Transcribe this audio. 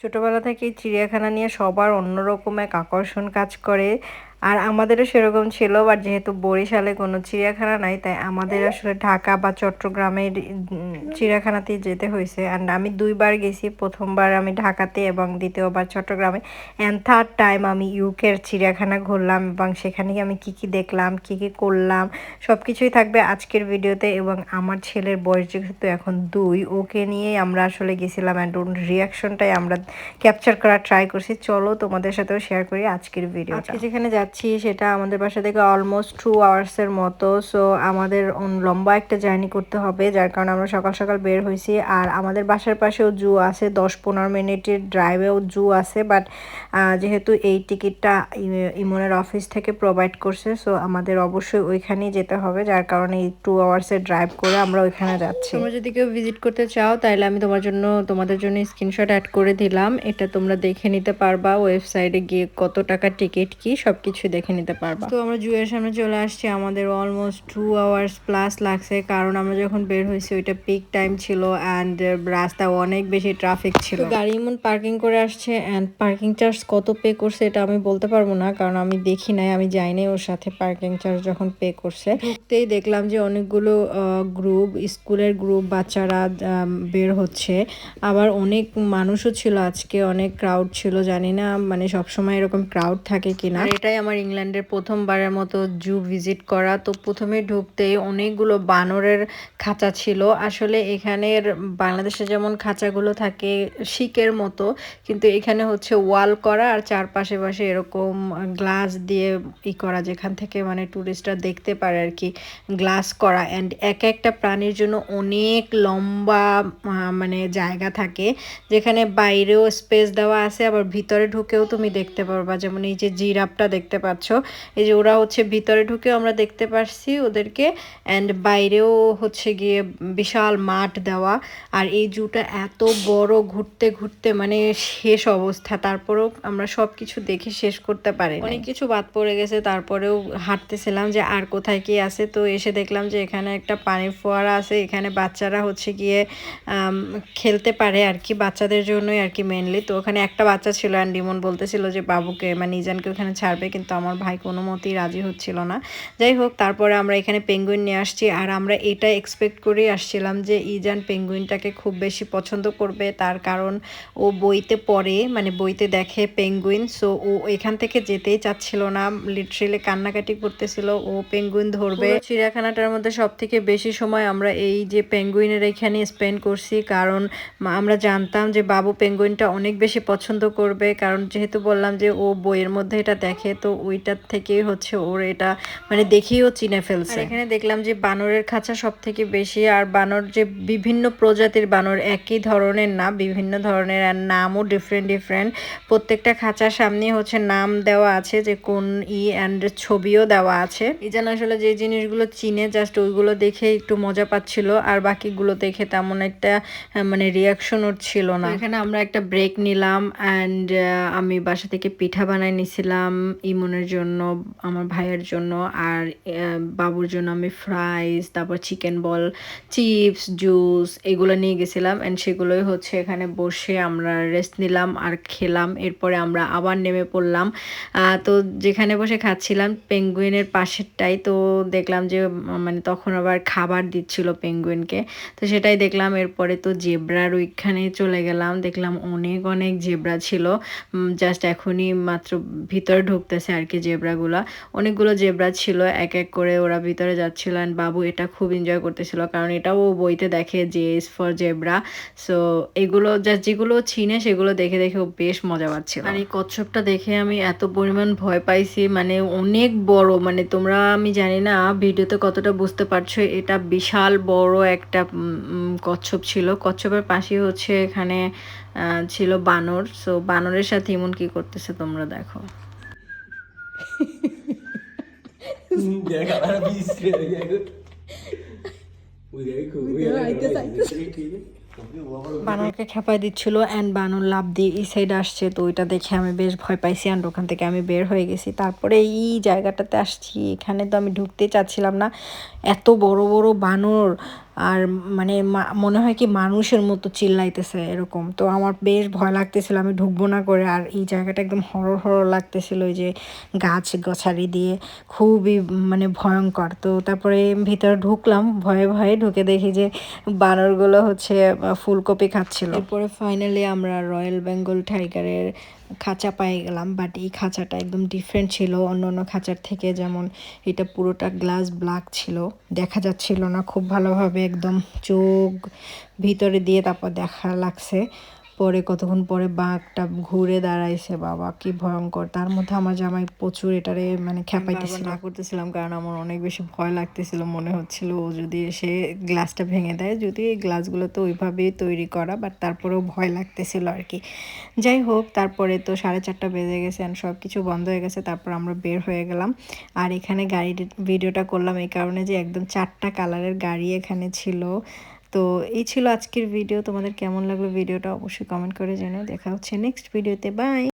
ছোটবেলা থেকেই চিড়িয়াখানা নিয়ে সবার অন্যরকম এক আকর্ষণ কাজ করে। আর আমাদেরও সেরকম ছিল বাট যেহেতু বরিশালে কোনো চিড়িয়াখানা নাই, তাই আমাদের আসলে ঢাকা বা চট্টগ্রামের চিড়িয়াখানাতেই যেতে হয়েছে। অ্যান্ড আমি দুইবার গেছি, প্রথমবার আমি ঢাকাতে এবং দ্বিতীয়বার চট্টগ্রামে। অ্যান্ড থার্ড টাইম আমি ইউকের চিড়িয়াখানা ঘুরলাম এবং সেখানে আমি কি কি দেখলাম, কি কি করলাম সব কিছুই থাকবে আজকের ভিডিওতে। এবং আমার ছেলের বয়স যেহেতু এখন দুই, ওকে নিয়েই আমরা আসলে গেছিলাম অ্যান্ড ওর রিয়াকশনটাই আমরা ক্যাপচার করার ট্রাই করছি। চলো তোমাদের সাথেও শেয়ার করি আজকের ভিডিও আজকে যেখানে যাচ্ছি সেটা আমাদের বাসা থেকে অলমোস্ট টু আওয়ার্সের মতো। সো আমাদের লম্বা একটা জার্নি করতে হবে, যার কারণে আমরা সকাল সকাল বের হয়েছি। আর আমাদের বাসার পাশেও জু আছে, দশ পনেরো মিনিটের ড্রাইভেও জু আছে বাট যেহেতু এই টিকিটটা ইমনের অফিস থেকে প্রোভাইড করছে সো আমাদের অবশ্যই ওইখানেই যেতে হবে, যার কারণে এই টু আওয়ার্সের ড্রাইভ করে আমরা ওইখানে যাচ্ছি। তোমরা যদি কেউ ভিজিট করতে চাও, তাহলে আমি তোমার জন্য, তোমাদের জন্য স্ক্রিনশট অ্যাড করে দিলাম। এটা তোমরা দেখে নিতে পারবা ওয়েবসাইটে গিয়ে কত টাকা টিকিট কি সবকিছু দেখে নিতে পারবা। তো আমরা জুয়ের সামনে চলে আসছি আমাদের অলমোস্ট টু আওয়ার্স প্লাস লাগছে কারণ আমরা যখন বের হয়েছি ওইটা পিক টাইম ছিল অ্যান্ড রাস্তা অনেক বেশি ট্রাফিক ছিল। গাড়ি এমন পার্কিং করে আসছে অ্যান্ড পার্কিং চার্জ কত পে করছে এটা আমি বলতে পারব না কারণ আমি দেখি নাই আমি যাইনি ওর সাথে পার্কিং চার্জ যখন পে করছে। ঢুকতেই দেখলাম যে অনেকগুলো গ্রুপ স্কুলের গ্রুপ বাচ্চারা বের হচ্ছে। আবার অনেক মানুষও ছিল আজকে অনেক ক্রাউড ছিল জানি না মানে সবসময় এরকম ক্রাউড থাকে কিনা। এটাই আমার ইংল্যান্ডের প্রথমবারের মতো জু ভিজিট করা। তো প্রথমে ঢুকতেই অনেকগুলো বানরের খাঁচা ছিল। আসলে এখানের বাংলাদেশে যেমন খাঁচাগুলো থাকে শিকের মতো, কিন্তু এখানে হচ্ছে ওয়াল করা আর চারপাশে পাশে এরকম গ্লাস দিয়ে ই করা, যেখান থেকে মানে টুরিস্টরা দেখতে পারে আর কি, গ্লাস করা। অ্যান্ড এক একটা প্রাণীর জন্য অনেক লম্বা মানে জায়গা থাকে, যেখানে বাইরেও স্পেস দেওয়া আছে, আবার ভিতরে ঢুকেও তুমি দেখতে পারবা। যেমন এই যে জিরাফটা দেখতে পাচ্ছ। এই যে ওরা হচ্ছে ভিতরে ঢুকেও আমরা দেখতে পারছি ওদেরকে অ্যান্ড বাইরেও হচ্ছে গিয়ে বিশাল মাঠ দেওয়া। আর এই জুটা এত বড় ঘুরতে ঘুরতে মানে শেষ অবস্থা। তারপরেও আমরা সব কিছু দেখে শেষ করতে পারি অনেক কিছু বাদ পড়ে গেছে, তারপরেও হাঁটতেছিলাম যে আর কোথায় কি আছে। তো এসে দেখলাম যে এখানে একটা পানির ফোয়ারা আছে, এখানে বাচ্চারা হচ্ছে গিয়ে খেলতে পারে আর কি, বাচ্চাদের জন্যই আর কি মেনলি তো ওখানে একটা বাচ্চা ছিল অ্যান্ড ডিমন বলতেছিল যে, বাবুকে মানে নিজানকে ওখানে ছাড়বে। কিন্তু আমার ভাই কোনো মতেই রাজি হচ্ছিল না। যাই হোক, তারপরে আমরা এখানে পেঙ্গুইন নিয়ে আসছি আর আমরা এটা এক্সপেক্ট করেই আসছিলাম যে ইজান পেঙ্গুইনটাকে খুব বেশি পছন্দ করবে। তার কারণ ও বইতে পড়ে মানে বইতে দেখে পেঙ্গুইন সো ও এখান থেকে যেতেই চাচ্ছিল না। লিটারেলি কান্নাকাটি করতেছিল, ও পেঙ্গুইন ধরবে। চিড়িয়াখানাটার মধ্যে সব থেকে বেশি সময় আমরা এই যে পেঙ্গুইনের এখানে স্পেন্ড করছি, কারণ আমরা জানতাম যে বাবু পেঙ্গুইনটা অনেক বেশি পছন্দ করবে। কারণ যেহেতু বললাম যে ও বইয়ের মধ্যে এটা দেখে, তো ওইটার থেকেই হচ্ছে ওর এটা মানে দেখেই ও চিনে ফেলছে। এখানে দেখলাম যে বানরের খাঁচা সব থেকে বেশি আর বানর যে বিভিন্ন প্রজাতির বানর একই ধরনের না বিভিন্ন ধরনের আর নামও ডিফারেন্ট ডিফারেন্ট প্রত্যেকটা খাঁচার সামনে হচ্ছে নাম দেওয়া আছে যে কোন ই অ্যান্ড ছবিও দেওয়া আছে। এই যেন আসলে যে জিনিসগুলো চিনে জাস্ট ওইগুলো দেখে একটু মজা পাচ্ছিল আর বাকিগুলো দেখে তেমন একটা মানে রিয়াকশন ওর ছিল না। এখানে আমরা একটা ব্রেক নিলাম অ্যান্ড আমি বাসা থেকে পিঠা বানাই নিছিলাম ইমনের জন্য, আমার ভাইয়ের জন্য, আর বাবুর জন্য আমি ফ্রাইস তারপর চিকেন বল চিপস জুস এগুলো নিয়ে গেছিলাম অ্যান্ড সেগুলোই হচ্ছে এখানে বসে আমরা রেস্ট নিলাম আর খেলাম। এরপরে আমরা আবার নেমে পড়লাম। তো যেখানে বসে খাচ্ছিলাম পেঙ্গুইনের পাশেরটাই, তো দেখলাম যে মানে তখন আবার খাবার দিচ্ছিল পেঙ্গুইনকে তো সেটাই দেখলাম, এরপরে তো জেব্রার ওইখানে চলে গেলাম। দেখলাম অনেক অনেক জেব্রা ছিল। জাস্ট এখনই মাত্র ভিতরে ঢুকতেছে আর কি জেব্রাগুলা। অনেকগুলো জেব্রা ছিল, এক এক করে ওরা ভিতরে যাচ্ছিল অ্যান্ড বাবু এটা খুব এনজয় করতেছিল কারণ এটাও বইতে দেখে যে ইস ফর জেব্রা সো এগুলো জাস্ট যেগুলো চিনে সেগুলো দেখে দেখে ও বেশ মজা পাচ্ছিল। আর এই কচ্ছপটা দেখে আমি এত পরিমাণ ভয় পাইছি মানে অনেক বড় মানে তোমরা, আমি জানি না, ভিডিওতে কতটা বুঝতে পারছ, এটা বিশাল বড় একটা কচ্ছপ ছিল। কচ্ছপের পাশে হচ্ছে এখানে ছিল বানর। সো বানরের সাথে এমন কি করতেছে তোমরা দেখো। করে দেখো ওই দেখো বানরকে খেপাই দিচ্ছিল অ্যান্ড বানর লাভ দিয়ে এই সাইড আসছে তো ওইটা দেখে আমি বেশ ভয় পাইছি অ্যান্ড ওখান থেকে আমি বের হয়ে গেছি। তারপরে এই জায়গাটাতে আসছি এখানে তো আমি ঢুকতে চাচ্ছিলাম না। এত বড় বড় বানর আর মানে মনে হয় কি মানুষের মতো চিল্লাইতেছে এরকম। তো আমার বেশ ভয় লাগতেছিল, আমি ঢুকবো না করে। আর এই জায়গাটা একদম হরর হরর লাগতেছিল, ওই যে গাছ গছারি দিয়ে। খুবই মানে ভয়ঙ্কর। তো তারপরে ভিতরে ঢুকলাম, ভয়ে ভয়ে ঢুকে দেখি যে বানরগুলো হচ্ছে ফুলকপি খাচ্ছিল। এরপরে ফাইনালি আমরা রয়্যাল বেঙ্গল টাইগারের খাঁচা পেয়ে গেলাম বাট এই খাঁচাটা একদম ডিফারেন্ট ছিল। অন্য অন্য খাঁচার থেকে যেমন এটা পুরোটা গ্লাস ব্ল্যাক ছিল। দেখা যাচ্ছিল না খুব ভালোভাবে, একদম চোখ ভিতরে দিয়ে তারপর দেখা লাগছে। পরে, কতক্ষণ পরে বাঘটা ঘুরে দাঁড়াইছে, বাবা, কি ভয়ঙ্কর। তার মধ্যে আমার জামাই প্রচুর এটারে মানে খেপাইতেছিল। করতেছিলাম, কারণ আমার অনেক বেশি ভয় লাগতেছিল, মনে হচ্ছিল ও যদি এসে গ্লাসটা ভেঙে দেয়, যদি এই গ্লাসগুলো তো ওইভাবেই তৈরি করা বাট তারপরেও ভয় লাগতেছিল আর কি। যাই হোক, তারপরে তো সাড়ে চারটা বেজে গেছে আর সব কিছু বন্ধ হয়ে গেছে, তারপর আমরা বের হয়ে গেলাম। আর এখানে গাড়ির ভিডিওটা করলাম এই কারণে যে, একদম চারটা কালারের গাড়ি এখানে ছিল। তো এই ছিল আজকের ভিডিও তোমাদের কেমন লাগল ভিডিওটা অবশ্যই কমেন্ট করে জানাও। দেখা হচ্ছে নেক্সট ভিডিওতে বাই